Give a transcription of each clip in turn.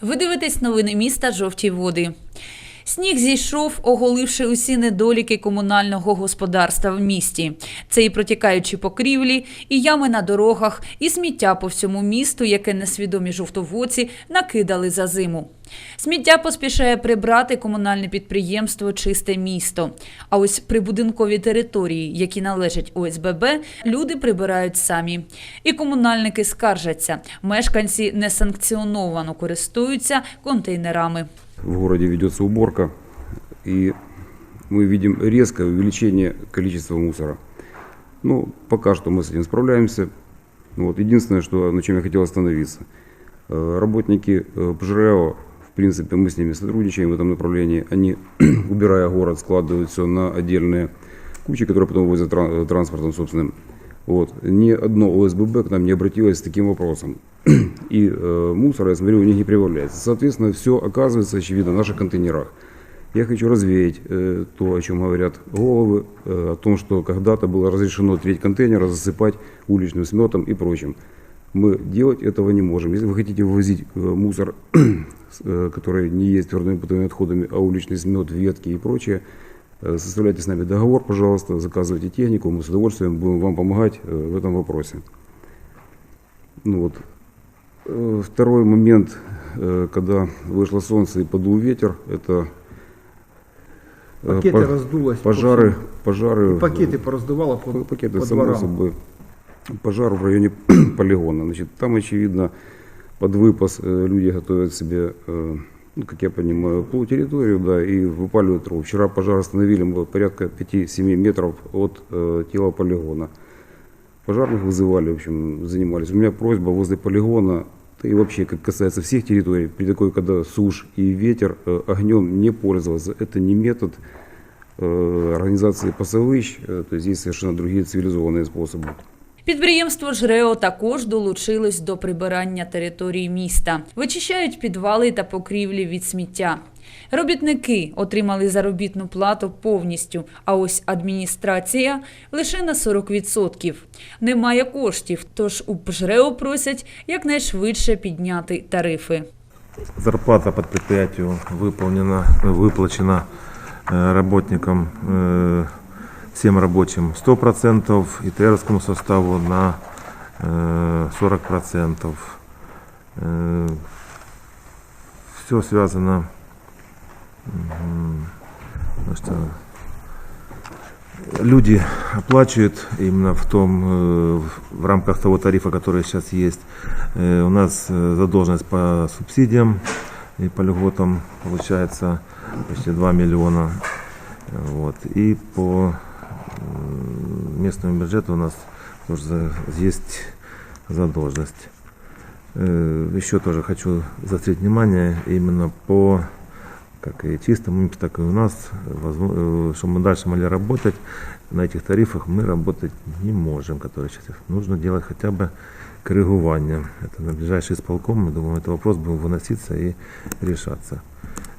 Ви дивитесь новини міста Жовті води. Сніг зійшов, оголивши усі недоліки комунального господарства в місті. Це і протікаючі покрівлі, і ями на дорогах, і сміття по всьому місту, яке несвідомі жовтоводці накидали за зиму. Сміття поспішає прибрати комунальне підприємство Чисте місто. А ось прибудинкові території, які належать ОСББ, люди прибирають самі. І комунальники скаржаться. Мешканці несанкціоновано користуються контейнерами. В городе ведется уборка, и мы видим резкое увеличение количества мусора. Ну, пока что мы с этим справляемся. Ну, Вот, единственное, что, на чем я хотел остановиться. Э, Работники э, ПЖРЭО, в принципе, мы с ними сотрудничаем в этом направлении. Они, убирая город, складывают все на отдельные кучи, которые потом возят тран- транспортом собственным. Вот. Ни одно ОСББ к нам не обратилось с таким вопросом. И э, мусора, я смотрю, у них не прибавляется. Соответственно, все оказывается, очевидно, в наших контейнерах. Я хочу развеять э, то, о чем говорят головы, э, о том, что когда-то было разрешено треть контейнера засыпать уличным сметом и прочим. Мы делать этого не можем. Если вы хотите вывозить э, мусор, э, который не есть твердыми бытовыми отходами, а уличный смет, ветки и прочее, составляйте с нами договор, пожалуйста, заказывайте технику, мы с удовольствием будем вам помогать э, в этом вопросе. Ну вот. Э, Второй момент, э, когда вышло солнце и подул ветер, это э, Пакеты по- раздулось. по пожары, пожары, И пакеты пораздувало по, пакеты, по само дворам. собой. Пожар в районе полигона. Значит, там, очевидно, под выпас э, люди готовят себе, э, ну, как я понимаю, полутерриторию, да, и выпаливают траву. Вчера пожар остановили мы порядка 5-7 метров от э, тела полигона. Пожарных вызывали, в общем, занимались. У меня просьба возле полигона, да и вообще, как касается всех территорий, при такой, когда сушь и ветер, э, огнем не пользоваться. Это не метод э, организации пасовищ, э, то есть есть совершенно другие цивилизованные способы. Підприємство ЖРЕО також долучилось до прибирання території міста, вичищають підвали та покрівлі від сміття. Робітники отримали заробітну плату повністю, а ось адміністрація лише на 40%. Немає коштів, тож у ЖРЕО просять якнайшвидше підняти тарифи. Зарплата под предприятию выполнена, выплачена э, работникам, э, всем рабочим 100% и тренерскому составу на э, 40%. Все связано что, люди оплачивают именно в том, э, в рамках того тарифа, который сейчас есть. Э, У нас э, задолженность по субсидиям и по льготам получается почти 2 миллиона. Вот. И по м, местному бюджету у нас тоже есть задолженность. Э, Еще тоже хочу заострить внимание именно по как и чистому, так и у нас, возможно, чтобы мы дальше могли работать на этих тарифах, мы работать не можем, которые сейчас. Нужно делать хотя бы коррегирование. Это на ближайший исполком, мы думаем, этот вопрос будет выноситься и решаться.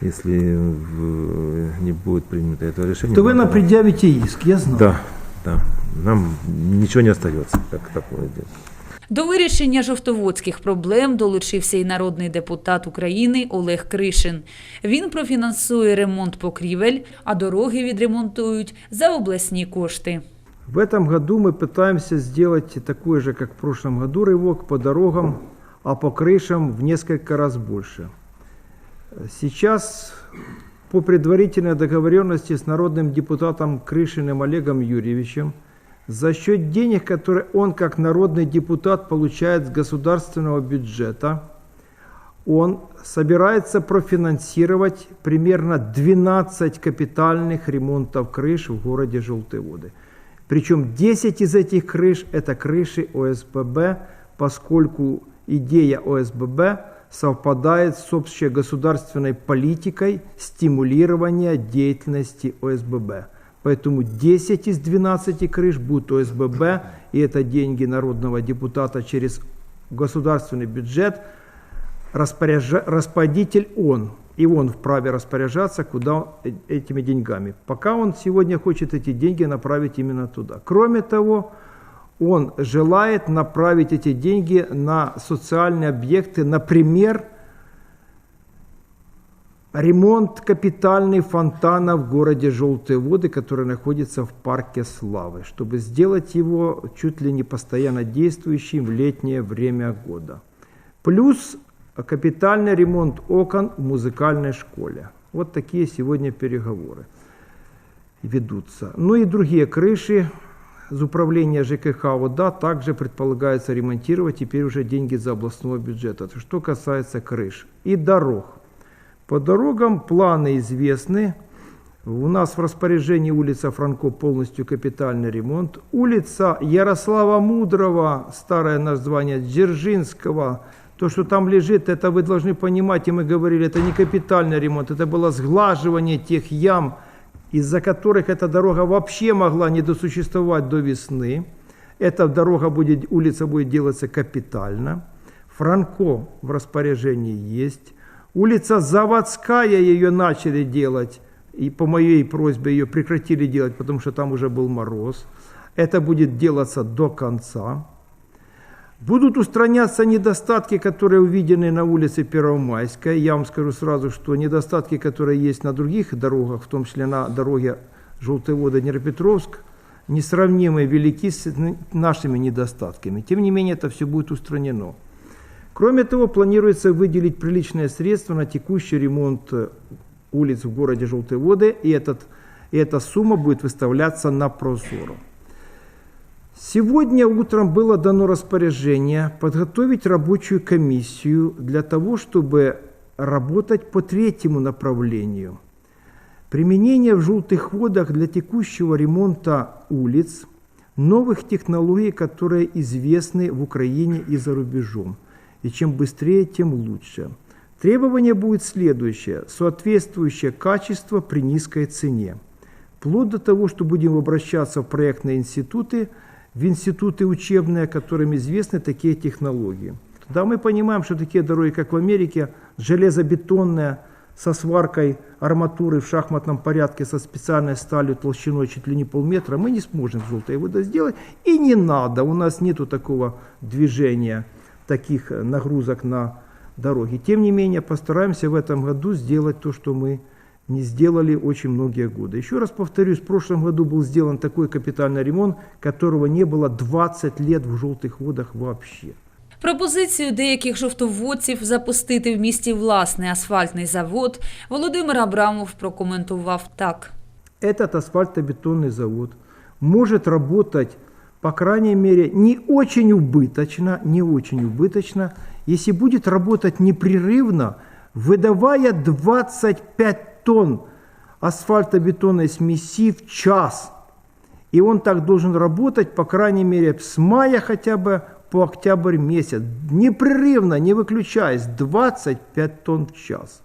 Если не будет принято это решение... То вы нам предъявите иск, я знаю. Да, да. Нам ничего не остается, как такое делать. До вирішення жовтоводських проблем долучився і народний депутат України Олег Кришин. Він профінансує ремонт покрівель, а дороги відремонтують за обласні кошти. В этом году мы пытаемся сделать такой же, как в прошлом году, рывок по дорогам, а по крышам в несколько раз больше. Сейчас по предварительной договоренности с народным депутатом Крышиным Олегом Юрьевичем за счет денег, которые он как народный депутат получает с государственного бюджета, он собирается профинансировать примерно 12 капитальных ремонтов крыш в городе Желтые Воды. Причем 10 из этих крыш – это крыши ОСББ, поскольку идея ОСББ совпадает с общегосударственной политикой стимулирования деятельности ОСББ. Поэтому 10 из 12 крыш будут ОСББ, и это деньги народного депутата через государственный бюджет. Распоряжа- распорядитель он, и он вправе распоряжаться куда э- этими деньгами. Пока он сегодня хочет эти деньги направить именно туда. Кроме того, он желает направить эти деньги на социальные объекты, например, ремонт капитальный фонтана в городе Желтые воды, который находится в парке Славы, чтобы сделать его чуть ли не постоянно действующим в летнее время года. Плюс капитальный ремонт окон в музыкальной школе. Вот такие сегодня переговоры ведутся. Ну и другие крыши из управления ЖКХ ОДА также предполагается ремонтировать теперь уже деньги за областного бюджета. Что касается крыш и дорог. По дорогам планы известны. У нас в распоряжении улица Франко полностью капитальный ремонт. Улица Ярослава Мудрого, старое название Дзержинского, то, что там лежит, это вы должны понимать, и мы говорили, это не капитальный ремонт, это было сглаживание тех ям, из-за которых эта дорога вообще могла не досуществовать до весны. Эта дорога будет, улица будет делаться капитально. Франко в распоряжении есть. Улица Заводская ее начали делать, и по моей просьбе ее прекратили делать, потому что там уже был мороз. Это будет делаться до конца. Будут устраняться недостатки, которые увидены на улице Первомайской. Я вам скажу сразу, что недостатки, которые есть на других дорогах, в том числе на дороге Днепропетровск, несравнимы велики с нашими недостатками. Тем не менее, это все будет устранено. Кроме того, планируется выделить приличные средства на текущий ремонт э, улиц в городе Желтые воды, и, этот, и эта сумма будет выставляться на прозоро. Сегодня утром было дано распоряжение подготовить рабочую комиссию для того, чтобы работать по третьему направлению. Применение в желтых водах для текущего ремонта улиц новых технологий, которые известны в Украине и за рубежом. И чем быстрее, тем лучше. Требование будет следующее. Соответствующее качество при низкой цене. Вплоть до того, что будем обращаться в проектные институты – в институты учебные, которым известны такие технологии. Да, мы понимаем, что такие дороги, как в Америке, железобетонные, со сваркой арматуры в шахматном порядке, со специальной сталью толщиной чуть ли не полметра, мы не сможем в желтой воде сделать. И не надо, у нас нету такого движения, таких нагрузок на дороге. Тем не менее, постараемся в этом году сделать то, что мы не сделали очень многие годы. Еще раз повторюсь, в прошлом году был сделан такой капитальный ремонт, которого не было 20 лет в желтых водах вообще. Пропозицію деяких жовтоводців запустити в місті власний асфальтний завод Володимир Абрамов прокоментував так. Этот асфальтобетонный завод может работать, по крайней мере, не очень убыточно, не очень убыточно, если будет работать непрерывно, выдавая 25 тонн асфальтобетонной смеси в час. И он так должен работать, по крайней мере, с мая хотя бы по октябрь месяц, непрерывно, не выключаясь, 25 тонн в час.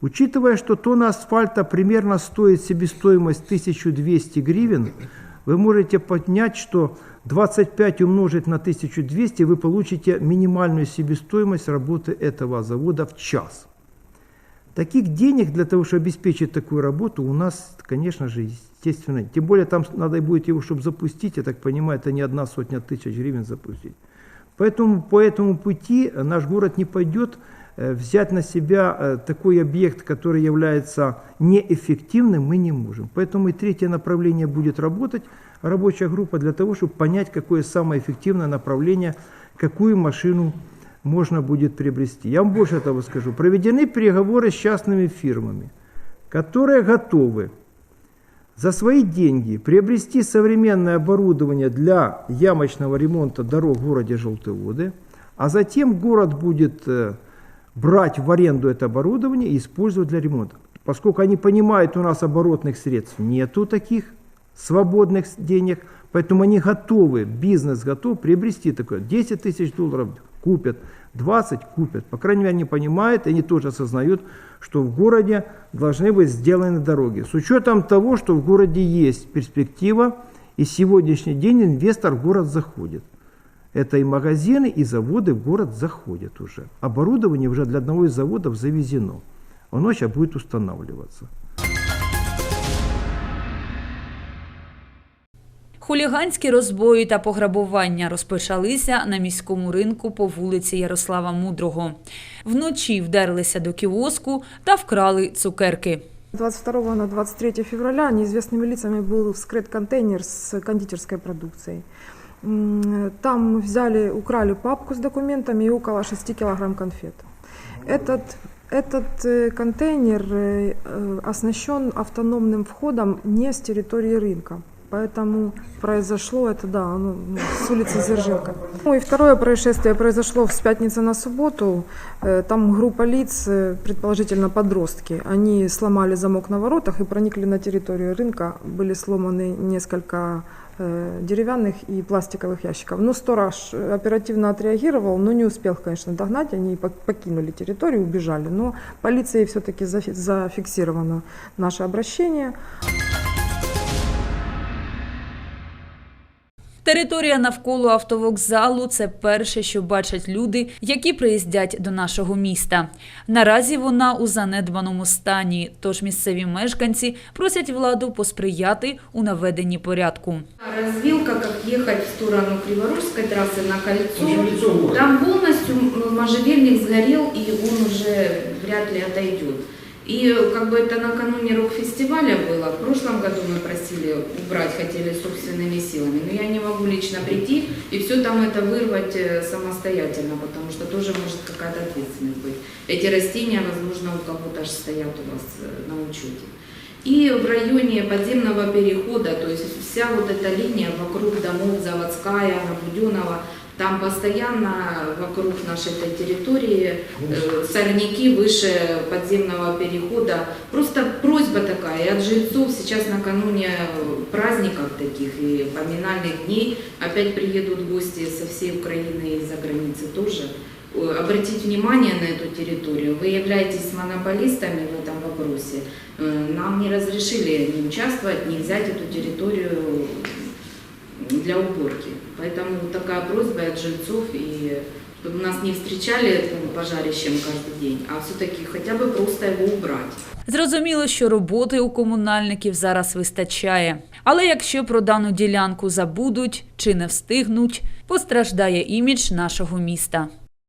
Учитывая, что тонна асфальта примерно стоит себестоимость 1200 гривен, вы можете поднять, что 25 умножить на 1200, вы получите минимальную себестоимость работы этого завода в час. Таких денег для того, чтобы обеспечить такую работу, у нас, конечно же, естественно, тем более там надо будет его, чтобы запустить, я так понимаю, это не одна сотня тысяч гривен запустить. Поэтому по этому пути наш город не пойдет взять на себя э, такой объект, который является неэффективным, мы не можем. Поэтому и третье направление будет работать, рабочая группа, для того, чтобы понять, какое самое эффективное направление, какую машину можно будет приобрести. Я вам больше того скажу. Проведены переговоры с частными фирмами, которые готовы за свои деньги приобрести современное оборудование для ямочного ремонта дорог в городе Желтые воды, а затем город будет э, брать в аренду это оборудование и использовать для ремонта. Поскольку они понимают, у нас оборотных средств нету таких свободных денег, поэтому они готовы, бизнес готов приобрести такое. 10 тысяч долларов купят, 20 купят. По крайней мере, они понимают, они тоже осознают, что в городе должны быть сделаны дороги. С учетом того, что в городе есть перспектива, и сегодняшний день инвестор в город заходит. Это и магазины, и заводы в город заходят уже. Оборудование уже для одного из заводов завезено. Оно сейчас будет устанавливаться. Хуліганські розбої та пограбування розпочалися на міському ринку по вулиці Ярослава Мудрого. Вночі вдерлися до кіоску та вкрали цукерки. 22 на 23 февраля неизвестными лицами был вскрыт контейнер с кондитерской продукцией. Там взяли, украли папку с документами и около 6 килограмм конфет. Этот, этот э, контейнер э, э, оснащен автономным входом не с территории рынка. Поэтому произошло это, да, ну, с улицы Зержинка. Ну и второе происшествие произошло с пятницы на субботу. Там группа лиц, предположительно подростки, они сломали замок на воротах и проникли на территорию рынка. Были сломаны несколько деревянных и пластиковых ящиков. Но сторож э, оперативно отреагировал, но не успел, конечно, догнать. Они пок- покинули территорию, убежали. Но полицией все-таки зафиксировано наше обращение. Територія навколо автовокзалу це перше, що бачать люди, які приїздять до нашого міста. Наразі вона у занедбаному стані, тож місцеві мешканці просять владу посприяти у наведенні порядку. Развилка, как ехать в сторону Криворужской трассы на кольцо. Там полностью м, можжевельник сгорел, и он уже вряд ли отойдет. И как бы это накануне рок-фестиваля было. В прошлом году мы просили убрать, хотели собственными силами. Но я не могу лично прийти и все там это вырвать э, самостоятельно, потому что тоже может какая-то ответственность быть. Эти растения, возможно, у кого-то аж стоят у вас э, на учете. И в районе подземного перехода, то есть вся вот эта линия вокруг домов, заводская, Буденова, там постоянно вокруг нашей этой территории э, сорняки выше подземного перехода. Просто просьба такая и от жильцов сейчас накануне праздников таких и поминальных дней опять приедут гости со всей Украины и за границы тоже. Э, Обратить внимание на эту территорию. Вы являетесь монополистами в этом вопросе. Э, Нам не разрешили не участвовать, не взять эту территорию для уборки. Поэтому вот такая просьба от жильцов, и чтобы нас не встречали этим пожарищем каждый день, а все-таки хотя бы просто его убрать. Зрозуміло, що роботи у комунальників зараз вистачає. Але якщо про дану ділянку забудуть чи не встигнуть, постраждає імідж нашого міста.